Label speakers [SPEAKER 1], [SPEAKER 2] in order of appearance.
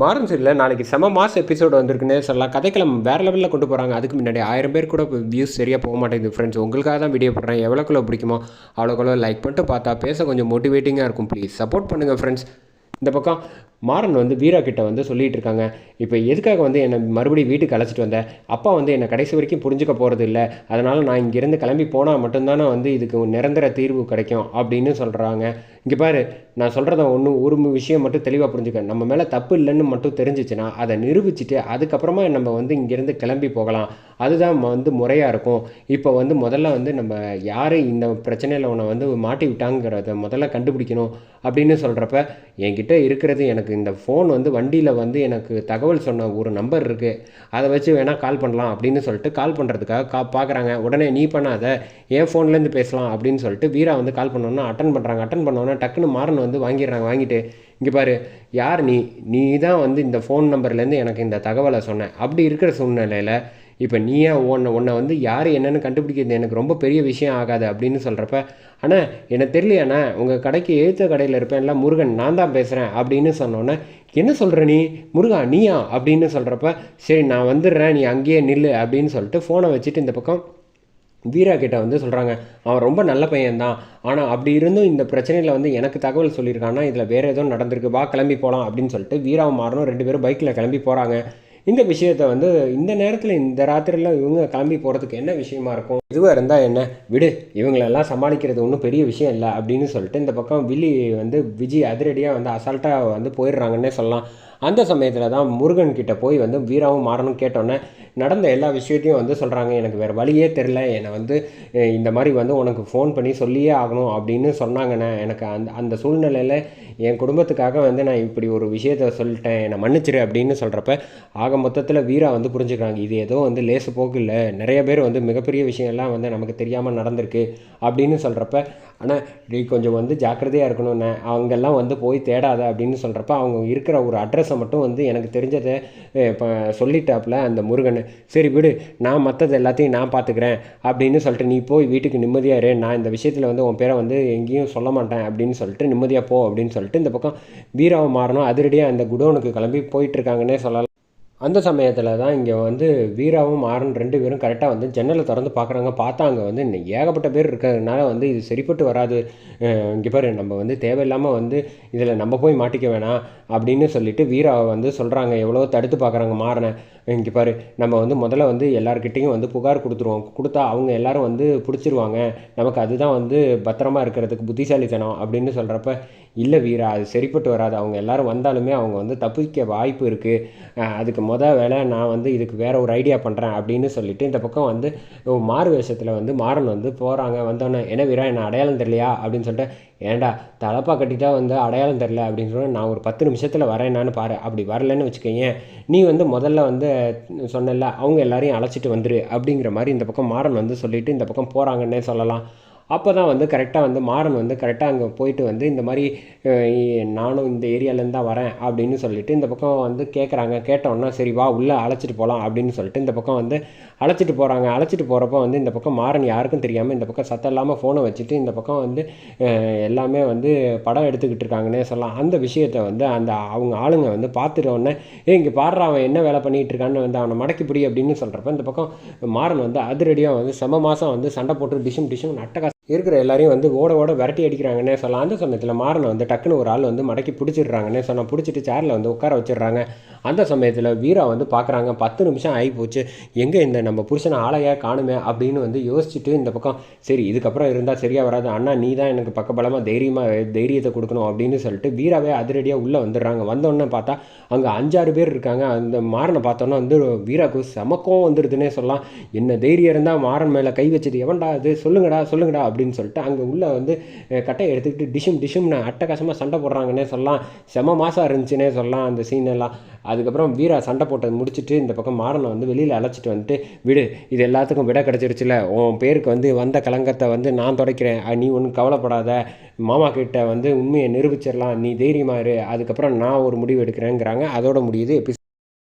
[SPEAKER 1] மாறன் சரியில் நாளைக்கு செம mass episode வந்திருக்குன்னே சொல்லலாம். கதைக்களம் வேறு லெவலில் கொண்டு போகிறாங்க அதுக்கு முன்னாடி ஆயிரம் பேர் கூட வியூஸ் சரியாக போக மாட்டேங்குது ஃப்ரெண்ட்ஸ் உங்களுக்காக தான் வீடியோ போடுறேன். எவ்வளோக்குள்ள பிடிக்குமோ அவ்வளோக்குள்ள லைக் பண்ணிட்டு பார்த்தா பேச கொஞ்சம் மோட்டிவேட்டிங்காக இருக்கும். ப்ளீஸ் சப்போர்ட் பண்ணுங்கள் ஃப்ரெண்ட்ஸ் இந்த பக்கம் மாறன் வந்து வீரா கிட்ட வந்து சொல்லிட்டு இருக்காங்க. இப்போ எதுக்காக வந்து என்னை மறுபடியும் வீட்டுக்கு அழைச்சிட்டு வந்தேன் அப்பா வந்து என்னை கடைசி வரைக்கும் புரிஞ்சுக்க போகிறது இல்லை. அதனால் நான் இங்கேருந்து கிளம்பி போனால் மட்டும்தானே வந்து இதுக்கு நிரந்தர தீர்வு கிடைக்கும் அப்படின்னு சொல்கிறாங்க இங்கே பாரு நான் சொல்கிறத ஒன்று ஒரு விஷயம் மட்டும் தெளிவாக புரிஞ்சுக்க. நம்ம மேலே தப்பு இல்லைன்னு மட்டும் தெரிஞ்சிச்சுன்னா அதை நிரூபிச்சுட்டு அதுக்கப்புறமா நம்ம வந்து இங்கேருந்து கிளம்பி போகலாம். அதுதான் வந்து முறையாக இருக்கும். இப்போ வந்து முதல்ல வந்து நம்ம யார் இந்த பிரச்சனையில் உன்னை வந்து மாட்டி விட்டாங்கிறத முதல்ல கண்டுபிடிக்கணும் அப்படின்னு சொல்கிறப்ப என்கிட்ட இருக்கிறது எனக்கு எனக்கு இந்த ஃபோன் வந்து வண்டியில் வந்து எனக்கு தகவல் சொன்ன ஒரு நம்பர் இருக்குது அதை வச்சு வேணால் கால் பண்ணலாம் அப்படின்னு சொல்லிட்டு கால் பண்ணுறதுக்காக கா பார்க்குறாங்க உடனே நீ பண்ணாத என் ஃபோன்லேருந்து பேசலாம் அப்படின்னு சொல்லிட்டு வீரா வந்து கால் பண்ணோன்னா அட்டன் பண்ணுறாங்க அட்டன் பண்ணோன்னா டக்குன்னு மாறன் வந்து வாங்கிடுறாங்க வாங்கிட்டு இங்கே பாரு யார் நீ? நீ தான் வந்து இந்த ஃபோன் நம்பர்லேருந்து எனக்கு இந்த தகவலை சொன்ன. அப்படி இருக்கிற சூழ்நிலையில் இப்போ நீயே உன்னை உன்னை வந்து யார் என்னென்னு கண்டுபிடிக்கிறது எனக்கு ரொம்ப பெரிய விஷயம் ஆகாது அப்படின்னு சொல்கிறப்ப அண்ணா எனக்கு தெரியலையாண்ணா உங்கள் கடைக்கு எழுத்த கடையில் இருப்பேன்ல முருகன் நான் தான் பேசுகிறேன் அப்படின்னு சொன்னோன்னே என்ன சொல்கிற நீ? முருகா நீயா? அப்படின்னு சொல்கிறப்ப சரி நான் வந்துடுறேன் நீ அங்கேயே நில்லு அப்படின்னு சொல்லிட்டு ஃபோனை வச்சுட்டு இந்த பக்கம் வீரா கிட்ட வந்து சொல்கிறாங்க அவன் ரொம்ப நல்ல பையன்தான் ஆனால் அப்படி இருந்தும் இந்த பிரச்சனையில் வந்து எனக்கு தகவல் சொல்லியிருக்கான்னா இதில் வேறு எதுவும் நடந்திருக்கு வா கிளம்பி போகலாம் அப்படின்னு சொல்லிட்டு வீராவும் மாறணும் ரெண்டு பேரும் பைக்கில் கிளம்பி போகிறாங்க இந்த விஷயத்தை வந்து இந்த நேரத்தில் இந்த ராத்திரியில் இவங்க கிளம்பி போகிறதுக்கு என்ன விஷயமா இருக்கும்? இதுவாக இருந்தால் என்ன? விடு இவங்களெல்லாம் சமாளிக்கிறது ஒன்றும் பெரிய விஷயம் இல்லை அப்படின்னு சொல்லிட்டு இந்த பக்கம் வில்லி வந்து விஜய் அதிரடியாக வந்து அசால்ட்டாக வந்து போயிடுறாங்கன்னே சொல்லலாம். அந்த சமயத்தில் தான் முருகன் கிட்ட போய் வந்து வீராவும் மாறனும் கேட்டோன்னே நடந்த எல்லா விஷயத்தையும் வந்து சொல்கிறாங்க எனக்கு வேறு வழியே தெரில என்னை வந்து இந்த மாதிரி வந்து உனக்கு ஃபோன் பண்ணி சொல்லியே ஆகணும் அப்படின்னு சொன்னாங்கண்ணே. எனக்கு அந்த அந்த சூழ்நிலையில் என் குடும்பத்துக்காக வந்து நான் இப்படி ஒரு விஷயத்த சொல்லிட்டேன். என்னை மன்னிச்சிரு அப்படின்னு சொல்கிறப்ப ஆக மொத்தத்தில் வீரா வந்து புரிஞ்சுக்கிறாங்க. இது ஏதோ வந்து லேசு போக்கு இல்லை. நிறைய பேர் வந்து மிகப்பெரிய விஷயம்லாம் வந்து நமக்கு தெரியாமல் நடந்திருக்கு அப்படின்னு சொல்கிறப்ப ஆனால் நீ கொஞ்சம் வந்து ஜாக்கிரதையாக இருக்கணும்ண்ணே. அவங்கெல்லாம் வந்து போய் தேடாத அப்படின்னு சொல்கிறப்ப அவங்க இருக்கிற ஒரு அட்ரஸ் மட்டும் வந்து எனக்கு தெரிஞ்சதை இப்போ சொல்லிட்டாப்புல அந்த முருகன். சரி விடு நான் மற்றது எல்லாத்தையும் நான் பார்த்துக்கிறேன் அப்படின்னு சொல்லிட்டு நீ போய் வீட்டுக்கு நிம்மதியாக இரு. நான் இந்த விஷயத்தில் வந்து உன் பேரை வந்து எங்கேயும் சொல்ல மாட்டேன் அப்படின்னு சொல்லிட்டு நிம்மதியாக போ அப்படின்னு சொல்லிட்டு இந்த பக்கம் வீராவை மாறணும். அதிரடியாக அந்த குடோனுக்கு கிளம்பி போயிட்டுருக்காங்கன்னே சொல்லலாம். அந்த சமயத்தில் தான் இங்கே வந்து வீராவும் ஆரன் ரெண்டு பேரும் கரெக்டாக வந்து ஜன்னலை திறந்து பார்க்குறாங்க. பார்த்தா அங்கே வந்து ஏகப்பட்ட பேர் இருக்கிறதுனால வந்து இது சரிப்பட்டு வராது. இங்கே பாரு நம்ம வந்து தேவையில்லாமல் வந்து இதில் நம்ம போய் மாட்டிக்க வேணாம் அப்படின்னு சொல்லிட்டு வீராவை வந்து சொல்கிறாங்க எவ்வளோ தடுத்து பார்க்குறாங்க மாறனை. இங்கே பாரு நம்ம வந்து முதல்ல வந்து எல்லாருக்கிட்டேயும் வந்து புகார் கொடுத்துருவோம். கொடுத்தா அவங்க எல்லாரும் வந்து பிடிச்சிருவாங்க. நமக்கு அதுதான் வந்து பத்திரமா இருக்கிறதுக்கு புத்திசாலித்தனம் அப்படின்னு சொல்கிறப்ப இல்லை வீரா அது சரிப்பட்டு வராது. அவங்க எல்லாரும் வந்தாலுமே அவங்க வந்து தப்பிக்க வாய்ப்பு இருக்குது அதுக்கு மொதல் வேலை நான் வந்து இதுக்கு வேற ஒரு ஐடியா பண்ணுறேன் அப்படின்னு சொல்லிட்டு இந்த பக்கம் வந்து மாறு வேஷத்தில் வந்து மாறன் வந்து போகிறாங்க வந்தோடனே என்ன வீரா என்ன அடையாளம் தெரியலையா? அப்படின்னு சொல்லிட்டு ஏன்டா தலப்பா கட்டிட்டா வந்து அடையாளம் தெரில அப்படின்னு சொன்னால் நான் ஒரு பத்து நிமிஷத்தில் வரேன்னான்னு பாரு. அப்படி வரலன்னு வச்சுக்கோங்க நீ வந்து முதல்ல வந்து சொன்னல அவங்க எல்லாரையும் அழைச்சிட்டு வந்துரு அப்படிங்கிற மாதிரி இந்த பக்கம் மாறன் வந்து சொல்லிட்டு இந்த பக்கம் போகிறாங்கன்னே சொல்லலாம். அப்போ தான் வந்து கரெக்டாக வந்து மாறன் வந்து கரெக்டாக அங்கே போயிட்டு வந்து இந்த மாதிரி நானும் இந்த ஏரியாலேருந்து தான் வரேன் அப்படின்னு சொல்லிட்டு இந்த பக்கம் வந்து கேட்குறாங்க கேட்டோன்னா சரி வா உள்ளே அழைச்சிட்டு போகலாம் அப்படின்னு சொல்லிட்டு இந்த பக்கம் வந்து அழைச்சிட்டு போகிறாங்க அழைச்சிட்டு போகிறப்போ வந்து இந்த பக்கம் மாறன் யாருக்கும் தெரியாமல் இந்த பக்கம் சத்தம் இல்லாமல் ஃபோனை வச்சுட்டு இந்த பக்கம் வந்து எல்லாமே வந்து படம் எடுத்துக்கிட்டு இருக்காங்கன்னே சொல்லலாம். அந்த விஷயத்தை வந்து அந்த அவங்க ஆளுங்க வந்து பார்த்துட்டோன்னே ஏ இங்கே பாடுற அவன் என்ன வேலை பண்ணிகிட்டு இருக்கான்னு வந்து அவனை மடக்கி பிடி அப்படின்னு சொல்கிறப்ப இந்த பக்கம் மாறன் வந்து அதிரடியாக வந்து செம மாதம் வந்து சண்டை போட்டு டிஷும் டிஷும் நட்டகா இருக்கிற எல்லாரையும் வந்து ஓட ஓட விரட்டி அடிக்கிறாங்கன்னே சொல்லலாம். அந்த சமயத்தில் மாறனை வந்து டக்குன்னு ஒரு ஆள் வந்து மடக்கி பிடிச்சிடுறாங்கன்னே சொன்னால் பிடிச்சிட்டு சேரில் வந்து உட்கார வச்சிடுறாங்க. அந்த சமயத்தில் வீரா வந்து பார்க்குறாங்க பத்து நிமிஷம் ஆகி போச்சு எங்கே இந்த நம்ம புருஷனை ஆளையாக காணுமே அப்படின்னு வந்து யோசிச்சுட்டு இந்த பக்கம் சரி இதுக்கப்புறம் இருந்தால் சரியாக வராது. அண்ணா நீ தான் எனக்கு பக்கபலமாக தைரியமாக தைரியத்தை கொடுக்கணும் அப்படின்னு சொல்லிட்டு வீராவே அதிரடியாக உள்ளே வந்துடுறாங்க. வந்தோடனே பார்த்தா அங்கே அஞ்சாறு பேர் இருக்காங்க. அந்த மாறனை பார்த்தோன்னா வந்து வீராக்கு செமக்கம் வந்துடுதுன்னே சொல்லலாம். என்ன தைரியம் இருந்தால் மாறன் மேலே கை வச்சது எவன்டா அது? சொல்லுங்கடா சொல்லுங்கடா அப்படின்னு சொல்லிட்டு அங்கே உள்ளே வந்து கட்டையை எடுத்துக்கிட்டு டிஷும் டிஷும்னு அட்டகாசமாக சண்டை போடுறாங்கன்னே சொல்லலாம். செம மாதம் இருந்துச்சுன்னே சொல்லலாம் அந்த சீன் எல்லாம். அதுக்கப்புறம் வீரா சண்டை போட்டது முடிச்சுட்டு இந்த பக்கம் மாடலை வந்து வெளியில் அழைச்சிட்டு வந்துட்டு விடு இது எல்லாத்துக்கும் விட கிடச்சிருச்சுல. உன் பேருக்கு வந்து வந்த கலங்கத்தை வந்து நான் துடைக்கிறேன். நீ ஒன்றும் கவலைப்படாத. மாமா கிட்ட வந்து உண்மையை நிரூபிச்சிடலாம். நீ தைரியமாக இரு. அதுக்கப்புறம் நான் ஒரு முடிவு எடுக்கிறேங்கிறாங்க. அதோட முடியுது. எபிசோட்